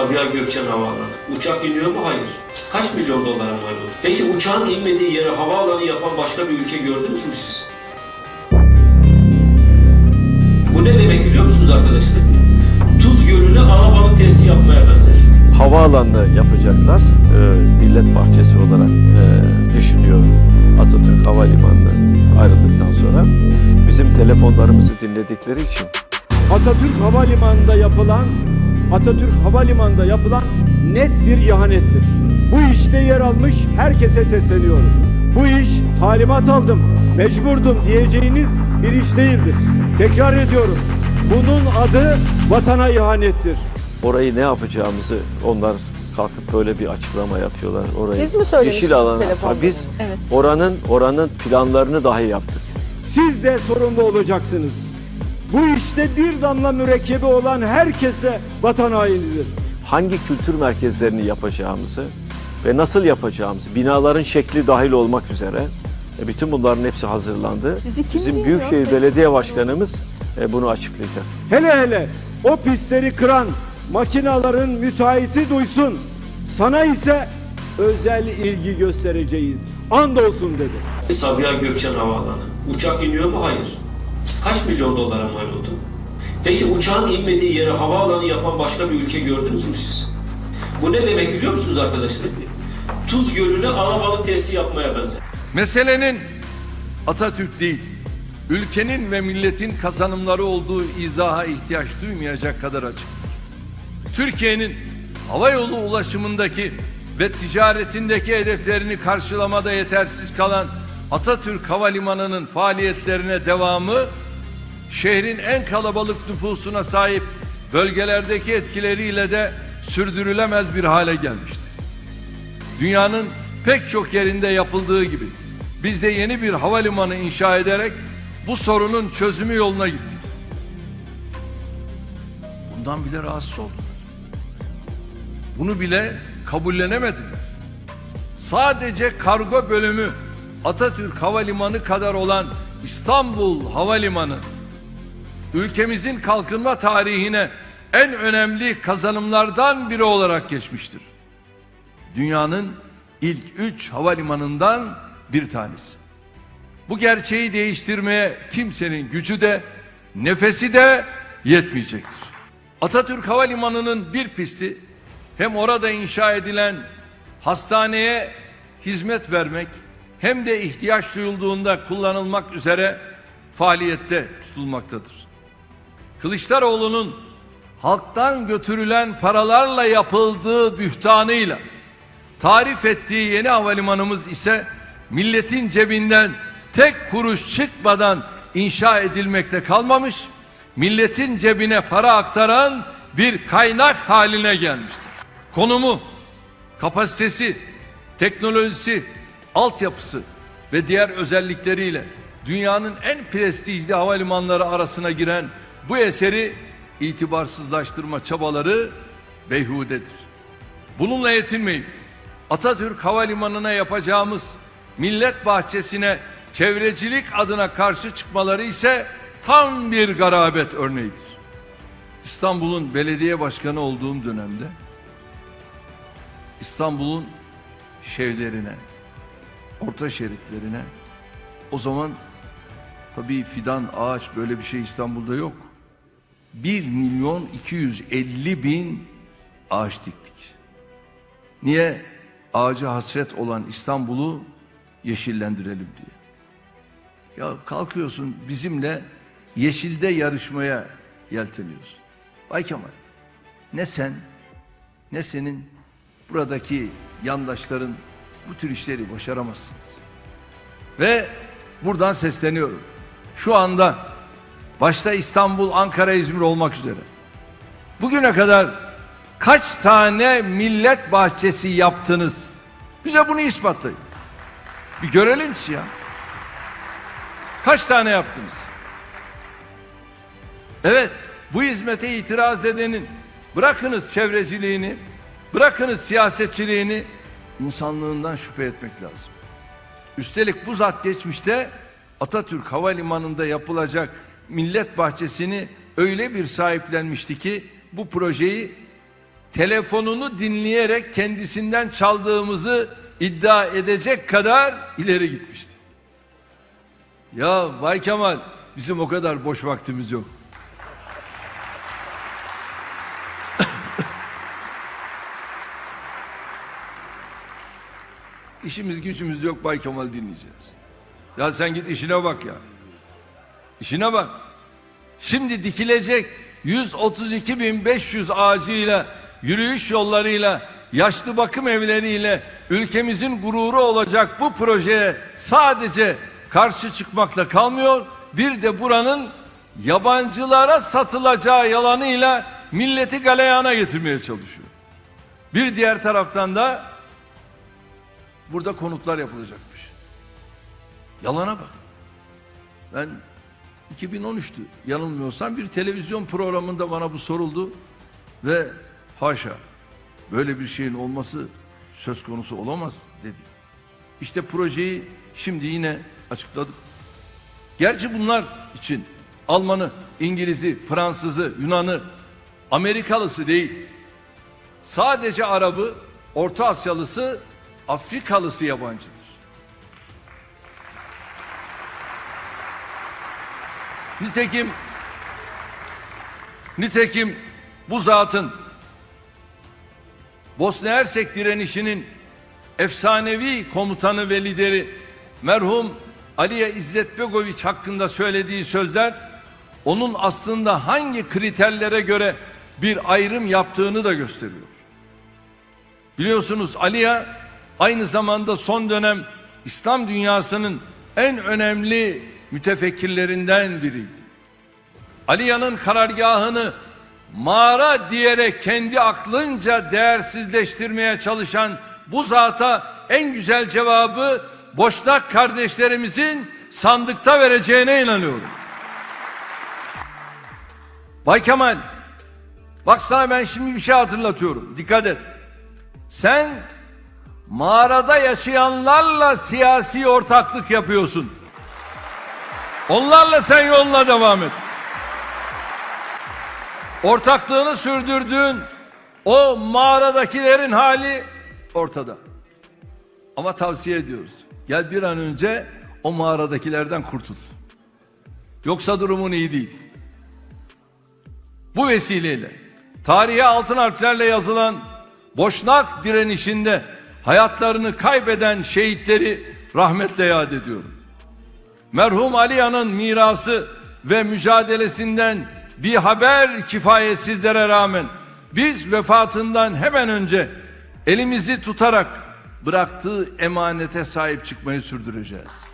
Sabiha Gökçen Havaalanı. Uçak iniyor mu? Hayır. Kaç milyon dolara mal oldu? Peki uçağın inmediği yere havaalanı yapan başka bir ülke gördünüz mü siz? Bu ne demek biliyor musunuz arkadaşlar? Tuz Gölü'ne alabalık tesisi yapmaya benzer. havaalanı yapacaklar. Ee, millet bahçesi olarak e, düşünüyorum. Atatürk Havalimanı'nı ayrıldıktan sonra bizim telefonlarımızı dinledikleri için Atatürk Havalimanı'nda yapılan Atatürk Havalimanı'nda yapılan net bir ihanettir. Bu işte yer almış herkese sesleniyorum. Bu iş talimat aldım, mecburdum diyeceğiniz bir iş değildir. Tekrar ediyorum. Bunun adı vatana ihanettir. orayı ne yapacağımızı onlar kalkıp böyle bir açıklama yapıyorlar. Orayı Siz mi söylemiştiniz yeşil alan. Ha, Biz Evet. oranın oranın planlarını dahi yaptık. Siz de sorumlu olacaksınız. Bu işte bir damla mürekkebi olan herkese vatan hainidir. hangi kültür merkezlerini yapacağımızı ve nasıl yapacağımızı, binaların şekli dahil olmak üzere e, bütün bunların hepsi hazırlandı. Bizim Büyükşehir? Belediye Başkanımız e, bunu açıklayacak. Hele hele o pisleri kıran makinaların müteahhiti duysun. Sana ise özel ilgi göstereceğiz. Andolsun dedi. Sabiha Gökçen Havaalanı. Uçak iniyor mu? Hayır. Kaç milyon dolara mal oldu? Peki uçağın inmediği yere havaalanı yapan başka bir ülke gördünüz mü siz? Bu ne demek biliyor musunuz arkadaşlar? Tuz Gölü'ne alabalık tesisi yapmaya benzer. Meselenin Atatürk değil, ülkenin ve milletin kazanımları olduğu izaha ihtiyaç duymayacak kadar açık. Türkiye'nin hava yolu ulaşımındaki ve ticaretindeki hedeflerini karşılamada yetersiz kalan Atatürk Havalimanı'nın faaliyetlerine devamı şehrin en kalabalık nüfusuna sahip bölgelerdeki etkileriyle de sürdürülemez bir hale gelmiştir. Dünyanın pek çok yerinde yapıldığı gibi biz de yeni bir havalimanı inşa ederek bu sorunun çözümü yoluna gittik. Bundan bile rahatsız oldular. Bunu bile kabullenemediler. Sadece kargo bölümü Atatürk Havalimanı kadar olan İstanbul Havalimanı ülkemizin kalkınma tarihine en önemli kazanımlardan biri olarak geçmiştir dünyanın ilk üç havalimanından bir tanesi. Bu gerçeği değiştirmeye kimsenin gücü de nefesi de yetmeyecektir. Atatürk Havalimanı'nın bir pisti hem orada inşa edilen hastaneye hizmet vermek hem de ihtiyaç duyulduğunda kullanılmak üzere faaliyette tutulmaktadır. Kılıçdaroğlu'nun halktan götürülen paralarla yapıldığı bühtanıyla tarif ettiği yeni havalimanımız ise milletin cebinden tek kuruş çıkmadan inşa edilmekte kalmamış, milletin cebine para aktaran bir kaynak haline gelmiştir. Konumu, kapasitesi, teknolojisi, altyapısı ve diğer özellikleriyle dünyanın en prestijli havalimanları arasına giren bu eseri itibarsızlaştırma çabaları beyhudedir. Bununla yetinmeyip Atatürk Havalimanı'na yapacağımız millet bahçesine çevrecilik adına karşı çıkmaları ise tam bir garabet örneğidir. İstanbul'un belediye başkanı olduğum dönemde İstanbul'un şevlerine, orta şeritlerine o zaman tabii fidan, ağaç böyle bir şey İstanbul'da yok. 1 milyon 250 bin ağaç diktik. Niye? Ağacı hasret olan İstanbul'u yeşillendirelim diye. Ya kalkıyorsun bizimle yeşilde yarışmaya yelteniyorsun. Bay Kemal ne sen ne senin buradaki yandaşların bu tür işleri başaramazsınız. Ve buradan sesleniyorum. Şu anda başta İstanbul, Ankara, İzmir olmak üzere bugüne kadar kaç tane millet bahçesi yaptınız? Bize bunu ispatlayın. Bir görelim siz ya. Kaç tane yaptınız? Evet, bu hizmete itiraz edenin bırakınız çevreciliğini, bırakınız siyasetçiliğini, insanlığından şüphe etmek lazım. Üstelik bu zat geçmişte Atatürk Havalimanı'nda telefonunu dinleyerek kendisinden çaldığımızı iddia edecek kadar ileri gitmişti. Ya Bay Kemal bizim o kadar boş vaktimiz yok. İşimiz gücümüz yok Bay Kemal dinleyeceğiz. Ya sen git işine bak ya. İşine bak. Şimdi dikilecek 132.500 ağacıyla, yürüyüş yollarıyla, yaşlı bakım evleriyle ülkemizin gururu olacak bu projeye sadece karşı çıkmakla kalmıyor. Bir de buranın yabancılara satılacağı yalanıyla milleti galeyana getirmeye çalışıyor. Bir diğer taraftan da burada konutlar yapılacakmış. Yalana bak. Ben 2013'tü yanılmıyorsam bir televizyon programında bana bu soruldu ve haşa böyle bir şeyin olması söz konusu olamaz dedim. İşte projeyi şimdi yine açıkladık. Gerçi bunlar için Almanı, İngiliz'i, Fransızı, Yunan'ı, Amerikalısı değil. Sadece Arabı, Orta Asyalısı, Afrikalısı yabancıdır. Nitekim nitekim bu zatın Bosna Hersek direnişinin efsanevi komutanı ve lideri merhum Aliye İzzet Begoviç hakkında söylediği sözler onun aslında hangi kriterlere göre bir ayrım yaptığını da gösteriyor. Biliyorsunuz Aliye aynı zamanda son dönem İslam dünyasının en önemli mütefekkirlerinden biriydi. Aliya'nın karargahını mağara diyerek kendi aklınca değersizleştirmeye çalışan bu zata en güzel cevabı Boşnak kardeşlerimizin sandıkta vereceğine inanıyorum. Bay Kemal, bak sana ben şimdi bir şey hatırlatıyorum. Dikkat et. Sen mağarada yaşayanlarla siyasi ortaklık yapıyorsun. Onlarla sen yoluna devam et. Ortaklığını sürdürdüğün o mağaradakilerin hali ortada. Ama tavsiye ediyoruz. Gel bir an önce o mağaradakilerden kurtul. Yoksa durumun iyi değil. Bu vesileyle tarihe altın harflerle yazılan Boşnak direnişinde hayatlarını kaybeden şehitleri rahmetle yad ediyorum. Merhum Aliya'nın mirası ve mücadelesinden bir haber kifayetsizlere rağmen biz vefatından hemen önce elimizi tutarak bıraktığı emanete sahip çıkmayı sürdüreceğiz.